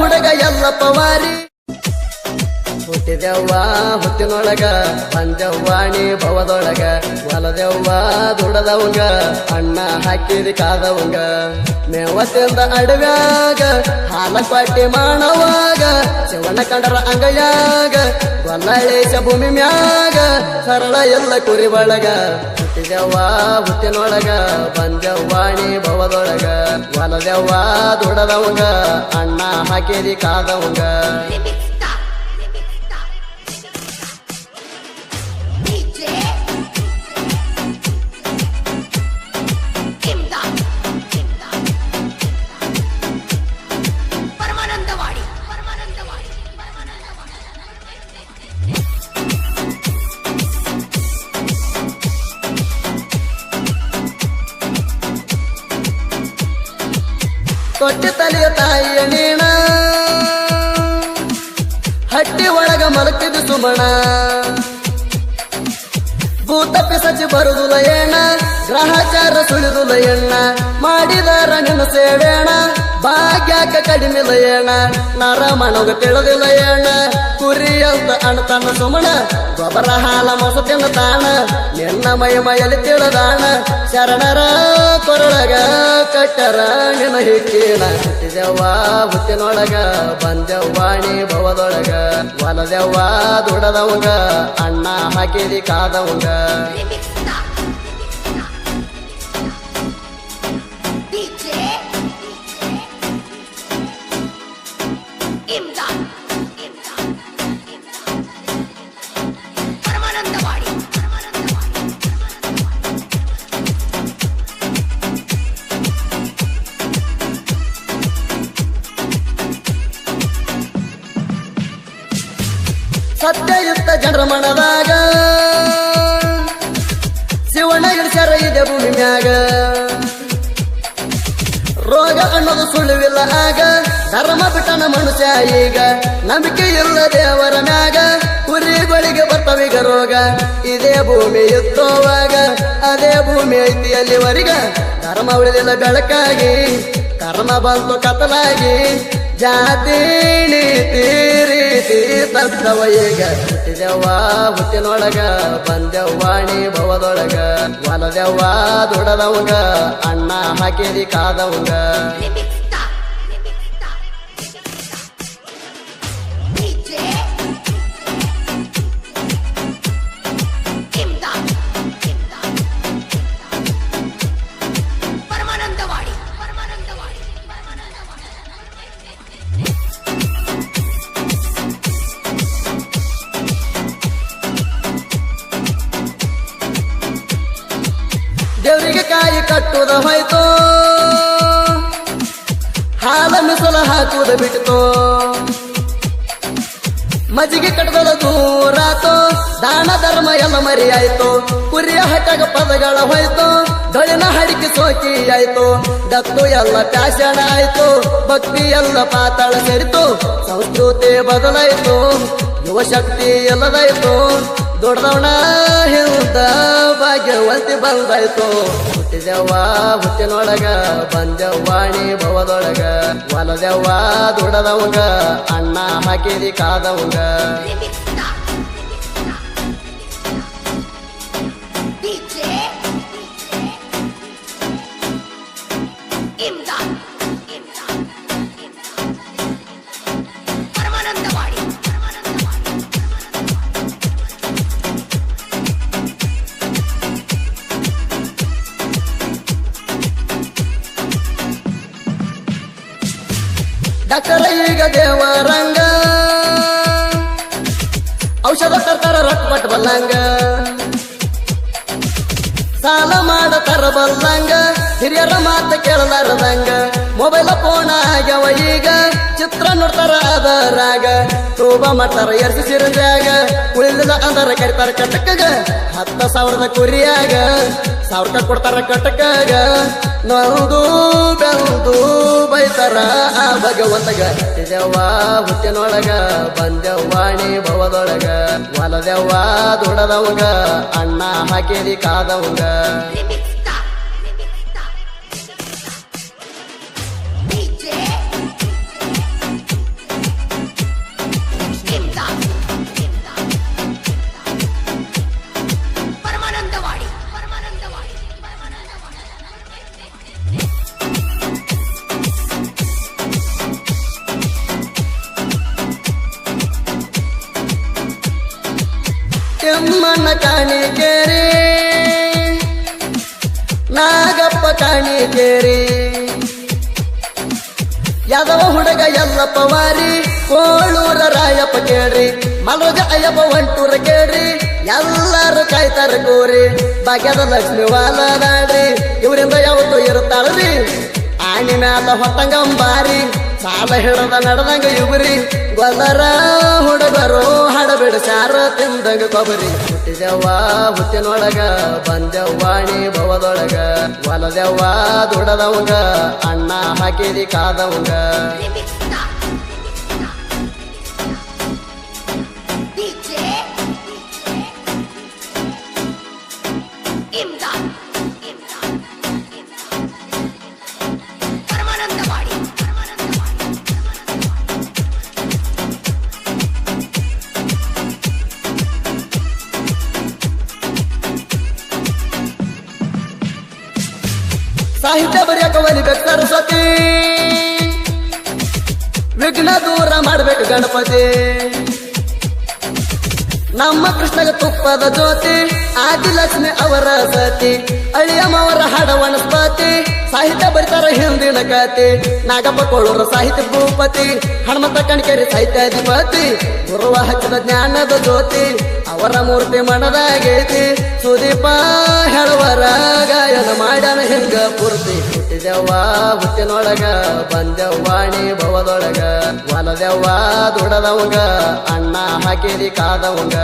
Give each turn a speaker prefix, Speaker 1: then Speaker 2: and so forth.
Speaker 1: ಹುಡುಗ ಎಲ್ಲ ಪವಾರಿ ಹುಟ್ಟಿದೆವ್ವ ಹುಟ್ಟಿನೊಳಗ ಪಂಜವ್ವಾಣಿ ಭವದೊಳಗ, ಹೊಲದೆವ್ವ ದುಡದವಂಗ, ಅಣ್ಣ ಹಾಕಿರಿ ಕಾದವಂಗ. ಮೇವತ್ತಿಂದ ಅಡವ್ಯಾಗ, ಹಾಲ ಪಾಟಿ ಮಾಡವಾಗ ಶಿವನ ಕಂಡರ ಅಂಗಯಾಗ ಗೊಲ್ಲಳೇಶ ಭೂಮಿ ಮ್ಯಾಗ ಸರಳ ಎಲ್ಲ ಕುರಿ ಬಳಗ. ಹುಟ್ಟಿದೆವ್ವ ಹುಟ್ಟಿನೊಳಗ ಪಂಜವ್ವಾಣಿ ಭವದೊಳಗ. ಹೊಲದೆವ್ವ ದುಡದವಂಗ ಅಣ್ಣ ಹಾಕಿರಿ ಕಾದವಂಗ. ತೊಟ್ಟಿ ತಲೆಯ ತಾಯಿಯ ನೀಣ. ಹಟ್ಟಿ ಒಳಗ ಮಲಕಿದ ಸುಮಣ. ಭೂತ ಪಿಸಚಿ ಬರುದು ಲಯಣ ಗ್ರಹಚಾರ ಸುಳಿದು ಲಯಣ್ಣ. ಮಾಡಿದಾರ ನಿನ್ನ ಸೇವೇಣ. ಭಾಗ್ಯಾಕ ಕಡಿಮೆ ಲಯಣ ನರ ಮನೋಗ ತಿಳಿದಿಲ್ಲ ಏಣ ಕುರಿ ಅಂತ ಅಣತನ ಸುಮಣ, ಗೊಬ್ಬರ ಹಾಲ ಮೊಸ ತಿನ್ನ ತಾಣ. ನಿನ್ನ ಮೈ ಮೈಯಲ್ಲಿ ತಿಳಿದಾಣ, ಶರಣರ ಕೊರಳಗ ಕಟ್ಟರ ನಿನ ಹಿಕ್ಕೀಣ ಹುಟ್ಟಿದೆವ್ವ, ಹುಟ್ಟಿನೊಳಗ ಬಂದೆವ್ವಾಣಿ ಭವದೊಳಗ ಹೊಲದೆವ್ವ ದುಡದವಂಗ ಅಣ್ಣ ಹಾಕಿದಿ ಕಾದವಂಗ. ಸತ್ಯಯುಕ್ತ ಜನರ ಮನದಾಗ ಶಿವಣ್ಣ ಇಳಿಸ್ಯಾರ ಇದೆ ಭೂಮಿ ಮ್ಯಾಗ ರೋಗ ಅನ್ನೋದು ಸುಳ್ಳುವಿಲ್ಲ ಆಗ. ಧರ್ಮ ಬಿಟ್ಟನ ಮನುಷ್ಯ ಈಗ. ನಂಬಿಕೆ ಇಲ್ಲ ದೇವರ ಮ್ಯಾಗ. ಕುರಿಗಳಿಗೆ ಬರ್ತವೀಗ ರೋಗ. ಇದೇ ಭೂಮಿ ಎತ್ತೋವಾಗ ಅದೇ ಭೂಮಿ ಐತಿ ಅಲ್ಲಿವರೆಗ ಧರ್ಮ ಉಳಿದಿಲ್ಲ ಬೆಳಕಾಗಿ. ಕರ್ಮ ಬಂತು ಕತ್ತಲಾಗಿ. ಜಾತಿ, ನೀತಿ, ರೀತಿ ಈಗ. ಹುಟ್ಟಿದೆವ್ವ ಹುಟ್ಟಿನೊಳಗ ಬಂದೆವ್ವಾಣಿ ಭವದೊಳಗ. ಹೊಲದೆವ್ವ ದುಡದವಂಗ ಅಣ್ಣ ಹಾಕಿದಿ ಕಾದವಂಗ ದೇವರಿಗೆ ಕಾಯಿ ಕಟ್ಟುದ ಹೋಯ್ತು. ಹಾಲ ಮಿಸಲ ಹಾಕುದ ಬಿಟ್ಟಿತು. ಮಜ್ಜಿಗೆ ಕಟ್ಟದಲ ದೂರಾತೋ ದಾನ ಧರ್ಮ ಎಲ್ಲ ಮರಿಯಾಯ್ತು. ಕುರಿಯ ಹಟ್ಟಾಗ ಪದಗಳ ಹೋಯ್ತು. ದೊಳಿನ ಹಡಿಕೆ ಸೋಕಿ ಆಯ್ತು. ದತ್ತು ಎಲ್ಲ ಪ್ಯಾಶಣ ಆಯ್ತು. ಭಕ್ತಿ ಎಲ್ಲ ಪಾತಾಳ ಸೇರಿತು. ಸಂಸ್ಕೃತಿ ಬದಲಾಯ್ತು. ಶಕ್ತಿ ಎಲ್ಲದಾಯ್ತು. ದೊಡ್ಡದವಣ ಹಿಂದ ಭಾಗ್ಯವಂತಿ ಬಂದಾಯ್ತು. ಹುಟ್ಟಿದೆವ್ವ, ಹುಟ್ಟಿನೊಳಗ, ಬಂದೆವ್ವಾಣಿ ಭವದೊಳಗ. ಹೊಲದೆವ್ವ ದುಡದವಂಗ ಅಣ್ಣ ಹಾಕಿದಿ ಕಾದವಂಗ. ಡಾಕ್ಟರ್ ಈಗ ದೇವರಂಗ. ಔಷಧ ತರ್ತಾರ ರೊಕ್ಕ ಪಟ್ ಬಲ್ಲಂಗ. ಸಾಲ ಮಾಡತಾರ ಬಲ್ಲಂಗ. ಹಿರಿಯರ ಮಾತ ಕೇಳಲಾರದಂಗ. ಮೊಬೈಲ್ ಫೋನ್ ಆಗ್ಯಾವ ಈಗ. ಚಿತ್ರ ನೋಡ್ತಾರ ಅದರಾಗ. ತೂಬ ಮಾಡ್ತಾರ ಎರ್ಸಿ ಸಿರಂಜಾಗ. ಉಳಿದ ಅಂದರ ಕರಿತಾರ ಕಟಕಗ. ಹತ್ತ ಸಾವಿರದ ಕುರಿಯಾಗ. ಸಾವಿರ ಕೊಡ್ತಾರ ಕಟಕಾಗ. ನೊಂದು ಬೆಂದು ಬೈತಾರ ಭಗವಂತಗ. ಇದೆವ್ವ ಹುಟ್ಟಿನೊಳಗ ಬಂದೆವ್ವಾಣಿ ಭವದೊಳಗ ಹೊಲದೆವ್ವ ದುಡದವಂಗ ಅಣ್ಣ ಹಾಕಿದಿ ಕಾದವಂಗ ಭೀಮಣ್ಣ ಕಾಣಿಕೇರಿ, ನಾಗಪ್ಪ ಕಾಣಿಕೇರಿ. ಯಾದವ ಹುಡುಗ ಎಲ್ಲಪ್ಪ ವಾರಿ, ಕೋಳೂರ ರಾಯಪ್ಪ ಕೇಳ್ರಿ. ಮಲಗ ಅಯ್ಯಪ್ಪ ಒಂಟೂರ ಕೇಳ್ರಿ, ಎಲ್ಲಾರು ಕಾಯ್ತಾರ ಗೋರಿ ಭಾಗ್ಯದ ಲಕ್ಷ್ಮಿ ವಾಲದಾಡ್ರಿ ಇವರಿಂದ ಯಾವತ್ತು ಇರುತ್ತಾಳ್ರಿ. ಆಣಿ ಮ್ಯಾಲ ಹೊತ್ತಂಗಂಬಾರಿ, ಸಾಲ ಹಿಡದ ನಡೆದಂಗ ಇವ್ರಿ. ಗೊಲ್ಲರ ಹುಡುಗರು ಹಡಬಿಡ ಸಾರ ತಿಂದಂಗ ಕೊಬರಿ ಹುಟ್ಟಿದೆವ್ವ ಹುಟ್ಟಿನೊಳಗ ಬಂದೆವ್ವಾಣಿ ಭವದೊಳಗ ಹೊಲದೆವ್ವ ದುಡದವಂಗ ಅಣ್ಣ ಹಾಕಿದಿ ಕಾದವಂಗ. ಸಾಹಿತ್ಯ ಬರೆಯಕ ಒಲಿಬೇಕು ಸರಸ್ವತಿ. ವಿಘ್ನ ದೂರ ಮಾಡ್ಬೇಕು ಗಣಪತಿ. ನಮ್ಮ ಕೃಷ್ಣಗ ತುಪ್ಪದ ಜ್ಯೋತಿ, ಆದಿಲಕ್ಷ್ಮಿ ಅವರ ಸತಿ ಅಳಿಯಮ್ಮವರ ಹಾಡ ವನಸ್ಪತಿ, ಸಾಹಿತ್ಯ ಬರಿತಾರ ಹಿಂದಿನ ಕತೆ ನಾಗಪ್ಪ ಕೊಳ್ಳೂರ ಸಾಹಿತ್ಯ ಭೂಪತಿ, ಹನುಮಂತ ಕಣಕೇರಿ ಸಾಹಿತ್ಯಾಧಿಪತಿ ಗುರುವ ಹಚ್ಚಿದ ಜ್ಞಾನದ ಜ್ಯೋತಿ, ಅವರ ಮೂರ್ತಿ ಮನದಾಗೈತಿ ಸುದೀಪ ಹೇಳುವರ ಗಾಯನ ಹಿಂಗ ಪೂರ್ತಿ ಹುಟ್ಟಿದೆವ್ವ ಹುಟ್ಟಿನೊಳಗ ಬಂದೆವ್ವಾಣಿ ಭವದೊಳಗ ಹೊಲದೆವ್ವ ದುಡದವಂಗ ಅಣ್ಣ ಹಾಕಿದಿ ಕಾದವಂಗ.